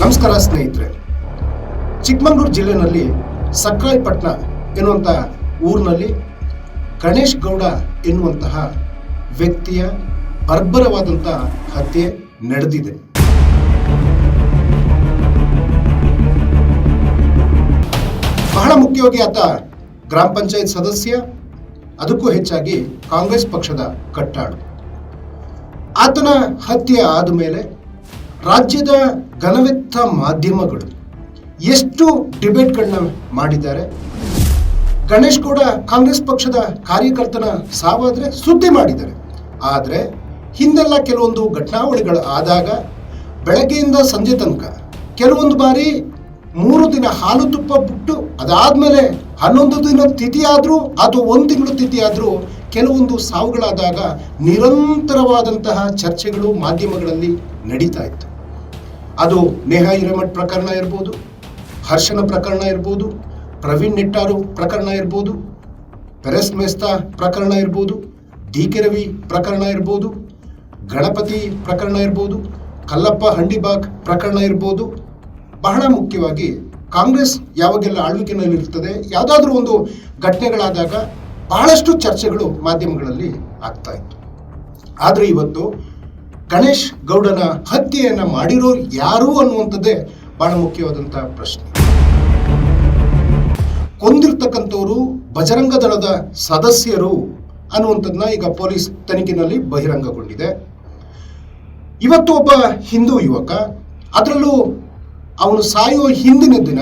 ನಮಸ್ಕಾರ ಸ್ನೇಹಿತರೆ. ಚಿಕ್ಕಮಗಳೂರು ಜಿಲ್ಲೆನಲ್ಲಿ ಸಕ್ಕರೆಪಟ್ಟಣ ಎನ್ನುವಂಥ ಊರಿನಲ್ಲಿ ಗಣೇಶ್ ಗೌಡ ಎನ್ನುವಂತಹ ವ್ಯಕ್ತಿಯ ಬರ್ಬರವಾದಂಥ ಹತ್ಯೆ ನಡೆದಿದೆ. ಬಹಳ ಮುಖ್ಯವಾಗಿ ಆತ ಗ್ರಾಮ ಪಂಚಾಯತ್ ಸದಸ್ಯ, ಅದಕ್ಕೂ ಹೆಚ್ಚಾಗಿ ಕಾಂಗ್ರೆಸ್ ಪಕ್ಷದ ಕಟ್ಟಾಳು. ಆತನ ಹತ್ಯೆ ಆದ ಮೇಲೆ ರಾಜ್ಯದ ಘನವೆತ್ತ ಮಾಧ್ಯಮಗಳು ಎಷ್ಟು ಡಿಬೇಟ್ಗಳನ್ನ ಮಾಡಿದ್ದಾರೆ? ಗಣೇಶ್ ಕೂಡ ಕಾಂಗ್ರೆಸ್ ಪಕ್ಷದ ಕಾರ್ಯಕರ್ತನ ಸಾವಾದ್ರೆ ಸುದ್ದಿ ಮಾಡಿದ್ದಾರೆ. ಆದರೆ ಹಿಂದೆಲ್ಲ ಕೆಲವೊಂದು ಘಟನಾವಳಿಗಳು ಆದಾಗ ಬೆಳಗ್ಗೆಯಿಂದ ಸಂಜೆ ತನಕ ಕೆಲವೊಂದು ಬಾರಿ ಮೂರು ದಿನ ಹಾಲು ತುಪ್ಪ ಬಿಟ್ಟು ಅದಾದ್ಮೇಲೆ ಹನ್ನೊಂದು ದಿನ ತಿಥಿ ಆದರೂ ಅಥವಾ ಒಂದು ತಿಂಗಳು ತಿಥಿ ಆದರೂ ಕೆಲವೊಂದು ಸಾವುಗಳಾದಾಗ ನಿರಂತರವಾದಂತಹ ಚರ್ಚೆಗಳು ಮಾಧ್ಯಮಗಳಲ್ಲಿ ನಡೀತಾ ಇತ್ತು. ಅದು ನೇಹಾ ಹಿರೇಮಠ್ ಪ್ರಕರಣ ಇರ್ಬೋದು, ಹರ್ಷನ ಪ್ರಕರಣ ಇರ್ಬೋದು, ಪ್ರವೀಣ್ ನಿಟ್ಟಾರು ಪ್ರಕರಣ ಇರ್ಬೋದು, ಪೆರೆಸ್ ಮೆಸ್ತಾ ಪ್ರಕರಣ ಇರ್ಬೋದು, ಡಿ ಕೆ ರವಿ ಪ್ರಕರಣ ಇರ್ಬೋದು, ಗಣಪತಿ ಪ್ರಕರಣ ಇರ್ಬೋದು, ಕಲ್ಲಪ್ಪ ಹಂಡಿಬಾಗ್ ಪ್ರಕರಣ ಇರ್ಬೋದು. ಬಹಳ ಮುಖ್ಯವಾಗಿ ಕಾಂಗ್ರೆಸ್ ಯಾವಾಗೆಲ್ಲ ಆಳ್ವಿಕೆನಲ್ಲಿರ್ತದೆ ಯಾವುದಾದ್ರೂ ಒಂದು ಘಟನೆಗಳಾದಾಗ ಬಹಳಷ್ಟು ಚರ್ಚೆಗಳು ಮಾಧ್ಯಮಗಳಲ್ಲಿ ಆಗ್ತಾ ಇತ್ತು. ಆದರೆ ಇವತ್ತು ಗಣೇಶ್ ಗೌಡನ ಹತ್ಯೆಯನ್ನ ಮಾಡಿರೋರು ಯಾರು ಅನ್ನುವಂಥದ್ದೇ ಬಹಳ ಮುಖ್ಯವಾದಂಥ ಪ್ರಶ್ನೆ. ಕೊಂದಿರ್ತಕ್ಕಂಥವರು ಬಜರಂಗ ದಳದ ಸದಸ್ಯರು ಅನ್ನುವಂಥದ್ದನ್ನ ಈಗ ಪೊಲೀಸ್ ತನಿಖೆನಲ್ಲಿ ಬಹಿರಂಗಗೊಂಡಿದೆ. ಇವತ್ತು ಒಬ್ಬ ಹಿಂದೂ ಯುವಕ, ಅದರಲ್ಲೂ ಅವನು ಸಾಯುವ ಹಿಂದಿನ ದಿನ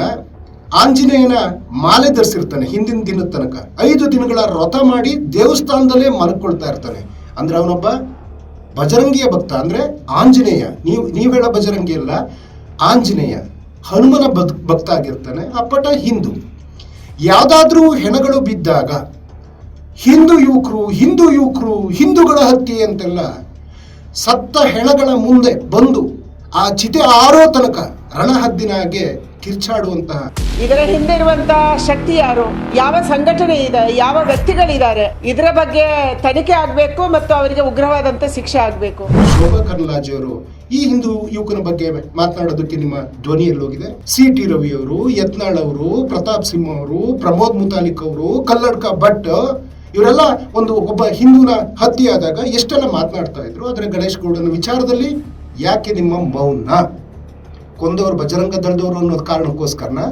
ಆಂಜನೇಯನ ಮಾಲೆ ಧರಿಸಿರ್ತಾನೆ ಹಿಂದಿನ ದಿನದ ತನಕ. ಐದು ದಿನಗಳ ವ್ರತ ಮಾಡಿ ದೇವಸ್ಥಾನದಲ್ಲೇ ಮಲ್ಕೊಳ್ತಾ ಇರ್ತಾನೆ. ಅಂದ್ರೆ ಅವನೊಬ್ಬ ಬಜರಂಗಿಯ ಭಕ್ತ ಅಂದ್ರೆ ಆಂಜನೇಯ. ನೀವು ನೀವು ಹೇಳ ಬಜರಂಗಿ ಅಲ್ಲ, ಆಂಜನೇಯ. ಹನುಮನ ಭಕ್, ಭಕ್ತ ಆಗಿರ್ತಾನೆ ಅಪ್ಪಟ ಹಿಂದೂ. ಯಾವುದಾದ್ರೂ ಹೆಣಗಳು ಬಿದ್ದಾಗ, ಹಿಂದೂ ಯುವಕರು ಹಿಂದೂ ಯುವಕರು, ಹಿಂದೂಗಳ ಹತ್ಯೆ ಅಂತೆಲ್ಲ ಸತ್ತ ಹೆಣಗಳ ಮುಂದೆ ಬಂದು, ಆ ಚಿತೆ ಆರೋ ತನಕ ರಣಹದ್ದಿನ ಹಾಗೆ ಕಿರ್ಚಾಡುವಂತಹ ಇದರ ಹಿಂದೆ ಇರುವಂತಹ ಶಕ್ತಿ ಯಾರು? ಯಾವ ಸಂಘಟನೆ ಇದೆ? ಯಾವ ವ್ಯಕ್ತಿಗಳಿದ್ದಾರೆ? ಇದರ ಬಗ್ಗೆ ತನಿಖೆ ಆಗಬೇಕು ಮತ್ತು ಅವರಿಗೆ ಉಗ್ರವಾದಂತ ಶಿಕ್ಷೆ ಆಗಬೇಕು. ಶೋಭಾ ಕರ್ಲಾಜೆ ಅವರು ಈ ಹಿಂದೂ ಯುವಕನ ಬಗ್ಗೆ ಮಾತನಾಡೋದಕ್ಕೆ ನಿಮ್ಮ ಧ್ವನಿ ಎಲ್ಲೋಗಿದೆ. ಸಿ ಟಿ ರವಿ ಅವರು ಯತ್ನಾಳ್ ಅವರು ಪ್ರತಾಪ್ ಸಿಂಹ ಅವರು ಪ್ರಮೋದ್ ಮುತಾಲಿಕ್ ಅವರು ಕಲ್ಲಡ್ಕ ಭಟ್ ಇವರೆಲ್ಲ ಒಂದು ಒಬ್ಬ ಹಿಂದೂನ ಹತ್ಯೆ ಆದಾಗ ಎಷ್ಟೆಲ್ಲ ಮಾತನಾಡ್ತಾ ಇದ್ರು? ಆದರೆ ಗಣೇಶ್ ಗೌಡನ ವಿಚಾರದಲ್ಲಿ ಯಾಕೆ ನಿಮ್ಮ ಮೌನ? ಕೊಂದವರು, ಬಜರಂಗ ದಳದವರು ಅನ್ನೋ ಕಾರಣಕ್ಕೋಸ್ಕರನ?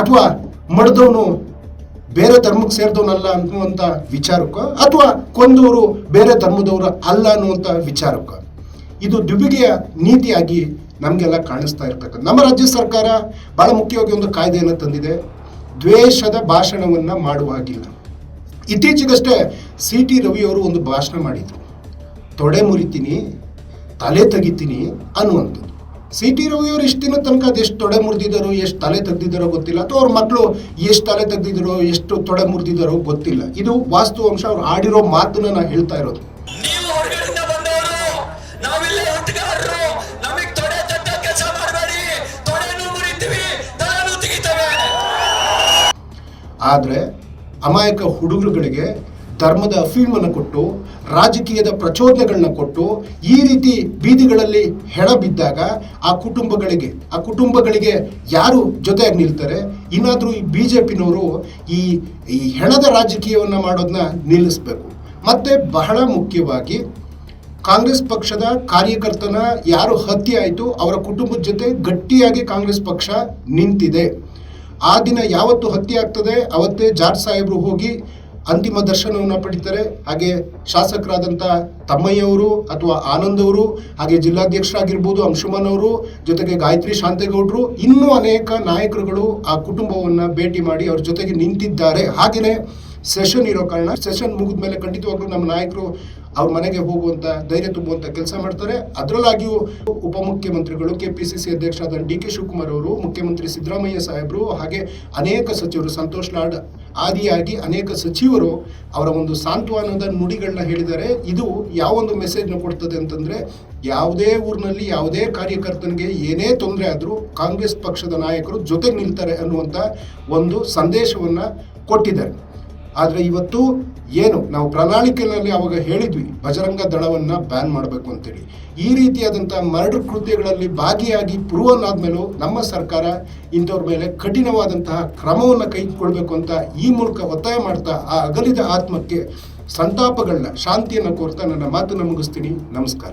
ಅಥವಾ ಮಡ್ದವನು ಬೇರೆ ಧರ್ಮಕ್ಕೆ ಸೇರಿದವನಲ್ಲ ಅನ್ನುವಂಥ ವಿಚಾರಕ್ಕ? ಅಥವಾ ಕೊಂದವರು ಬೇರೆ ಧರ್ಮದವರು ಅಲ್ಲ ಅನ್ನುವಂಥ ವಿಚಾರಕ್ಕ? ಇದು ದುಬಿಗೆಯ ನೀತಿಯಾಗಿ ನಮಗೆಲ್ಲ ಕಾಣಿಸ್ತಾ ಇರ್ತಕ್ಕಂಥ ನಮ್ಮ ರಾಜ್ಯ ಸರ್ಕಾರ ಬಹಳ ಮುಖ್ಯವಾಗಿ ಒಂದು ಕಾಯ್ದೆಯನ್ನು ತಂದಿದೆ. ದ್ವೇಷದ ಭಾಷಣವನ್ನು ಮಾಡುವ ಹಾಗಿಲ್ಲ. ಇತ್ತೀಚೆಗಷ್ಟೇ ಸಿ ಟಿ ರವಿಯವರು ಒಂದು ಭಾಷಣ ಮಾಡಿದರು. ತೊಡೆ ಮುರಿತೀನಿ, ತಲೆ ತೆಗಿತೀನಿ ಅನ್ನುವಂಥದ್ದು. ಸಿ ಟಿ ರವಿಯವರು ಇಷ್ಟು ದಿನ ತನಕ ಅದೆಷ್ಟು ತೊಡೆ ಮುರಿದಿದ್ದಾರೋ ಎಷ್ಟು ತಲೆ ತೆಗ್ದಿದ್ದಾರೋ ಗೊತ್ತಿಲ್ಲ. ಅಥವಾ ಅವ್ರ ಮಕ್ಕಳು ಎಷ್ಟು ತಲೆ ತೆಗ್ದಿದ್ದಾರೋ ಎಷ್ಟು ತೊಡೆ ಮುರಿದಿದ್ದಾರೋ ಗೊತ್ತಿಲ್ಲ. ಇದು ವಾಸ್ತವಾಂಶ ಅವ್ರು ಆಡಿರೋ ಮಾತನ್ನ ನಾನು ಹೇಳ್ತಾ ಇರೋದು. ಆದರೆ ಅಮಾಯಕ ಹುಡುಗರುಗಳಿಗೆ ಧರ್ಮದ ಅಫೀಮನ್ನು ಕೊಟ್ಟು, ರಾಜಕೀಯದ ಪ್ರಚೋದನೆಗಳನ್ನ ಕೊಟ್ಟು, ಈ ರೀತಿ ಬೀದಿಗಳಲ್ಲಿ ಹೆಣ ಬಿದ್ದಾಗ ಆ ಕುಟುಂಬಗಳಿಗೆ ಆ ಕುಟುಂಬಗಳಿಗೆ ಯಾರು ಜೊತೆಯಾಗಿ ನಿಲ್ತಾರೆ? ಇನ್ನಾದರೂ ಈ ಬಿ ಜೆ ಪಿನವರು ಈ ಈ ಹೆಣದ ರಾಜಕೀಯವನ್ನು ಮಾಡೋದನ್ನ ನಿಲ್ಲಿಸಬೇಕು. ಮತ್ತು ಬಹಳ ಮುಖ್ಯವಾಗಿ ಕಾಂಗ್ರೆಸ್ ಪಕ್ಷದ ಕಾರ್ಯಕರ್ತನ ಯಾರು ಹತ್ಯೆ ಆಯಿತು, ಅವರ ಕುಟುಂಬದ ಜೊತೆ ಗಟ್ಟಿಯಾಗಿ ಕಾಂಗ್ರೆಸ್ ಪಕ್ಷ ನಿಂತಿದೆ. ಆ ದಿನ ಯಾವತ್ತು ಹತ್ಯೆ ಆಗ್ತದೆ? ಅವತ್ತೇ ಜಾರ್ಜ್ ಸಾಹೇಬರು ಹೋಗಿ ಅಂತಿಮ ದರ್ಶನವನ್ನು ಪಡಿತಾರೆ. ಹಾಗೆ ಶಾಸಕರಾದಂಥ ತಮ್ಮಯ್ಯವರು ಅಥವಾ ಆನಂದ್ ಅವರು, ಹಾಗೆ ಜಿಲ್ಲಾಧ್ಯಕ್ಷರಾಗಿರ್ಬೋದು ಅಂಶುಮನ್ ಅವರು, ಜೊತೆಗೆ ಗಾಯತ್ರಿ ಶಾಂತೇಗೌಡರು, ಇನ್ನೂ ಅನೇಕ ನಾಯಕರುಗಳು ಆ ಕುಟುಂಬವನ್ನು ಭೇಟಿ ಮಾಡಿ ಅವ್ರ ಜೊತೆಗೆ ನಿಂತಿದ್ದಾರೆ. ಹಾಗೆಯೇ ಸೆಷನ್ ಇರೋ ಕಾರಣ, ಸೆಷನ್ ಮುಗಿದ ಮೇಲೆ ಖಂಡಿತವಾಗ್ಲೂ ನಮ್ಮ ನಾಯಕರು ಅವ್ರ ಮನೆಗೆ ಹೋಗುವಂತ, ಧೈರ್ಯ ತುಂಬುವಂತ ಕೆಲಸ ಮಾಡ್ತಾರೆ. ಅದರಲ್ಲಾಗಿಯೂ ಉಪಮುಖ್ಯಮಂತ್ರಿಗಳು, ಕೆಪಿಸಿಸಿ ಅಧ್ಯಕ್ಷರಾದ ಡಿ ಕೆ ಶಿವಕುಮಾರ್ ಅವರು, ಮುಖ್ಯಮಂತ್ರಿ ಸಿದ್ದರಾಮಯ್ಯ ಸಾಹೇಬರು, ಹಾಗೆ ಅನೇಕ ಸಚಿವರು, ಸಂತೋಷ್ ಲಾಡ್ ಆದಿಯಾಗಿ ಅನೇಕ ಸಚಿವರು ಅವರ ಒಂದು ಸಾಂತ್ವನದ ನುಡಿಗಳನ್ನ ಹೇಳಿದ್ದಾರೆ. ಇದು ಯಾವ ಒಂದು ಮೆಸೇಜ್ನ ಕೊಡ್ತದೆ ಅಂತಂದ್ರೆ, ಯಾವುದೇ ಊರಿನಲ್ಲಿ ಯಾವುದೇ ಕಾರ್ಯಕರ್ತನಿಗೆ ಏನೇ ತೊಂದರೆ ಆದರೂ ಕಾಂಗ್ರೆಸ್ ಪಕ್ಷದ ನಾಯಕರು ಜೊತೆಗೆ ನಿಲ್ತಾರೆ ಅನ್ನುವಂಥ ಒಂದು ಸಂದೇಶವನ್ನು ಕೊಟ್ಟಿದ್ದಾರೆ. ಆದರೆ ಇವತ್ತು ಏನು, ನಾವು ಪ್ರಣಾಳಿಕೆಯಲ್ಲಿ ಅವಾಗ ಹೇಳಿದ್ವಿ ಬಜರಂಗ ದಳವನ್ನ ಬ್ಯಾನ್ ಮಾಡಬೇಕು ಅಂತೇಳಿ. ಈ ರೀತಿಯಾದಂಥ ಮರ್ಡರ್ ಕೃತ್ಯಗಳಲ್ಲಿ ಭಾಗಿಯಾಗಿ ಪ್ರೂವನ್ ಆದಮೇಲೂ ನಮ್ಮ ಸರ್ಕಾರ ಇಂಥವ್ರ ಮೇಲೆ ಕಠಿಣವಾದಂತಹ ಕ್ರಮವನ್ನು ಕೈಗೊಳ್ಬೇಕು ಅಂತ ಈ ಮೂಲಕ ಒತ್ತಾಯ ಮಾಡ್ತಾ ಆ ಅಗಲಿದ ಆತ್ಮಕ್ಕೆ ಸಂತಾಪಗಳನ್ನ, ಶಾಂತಿಯನ್ನು ಕೋರ್ತಾ ನನ್ನ ಮಾತನ್ನು ಮುಗಿಸ್ತೀನಿ. ನಮಸ್ಕಾರ.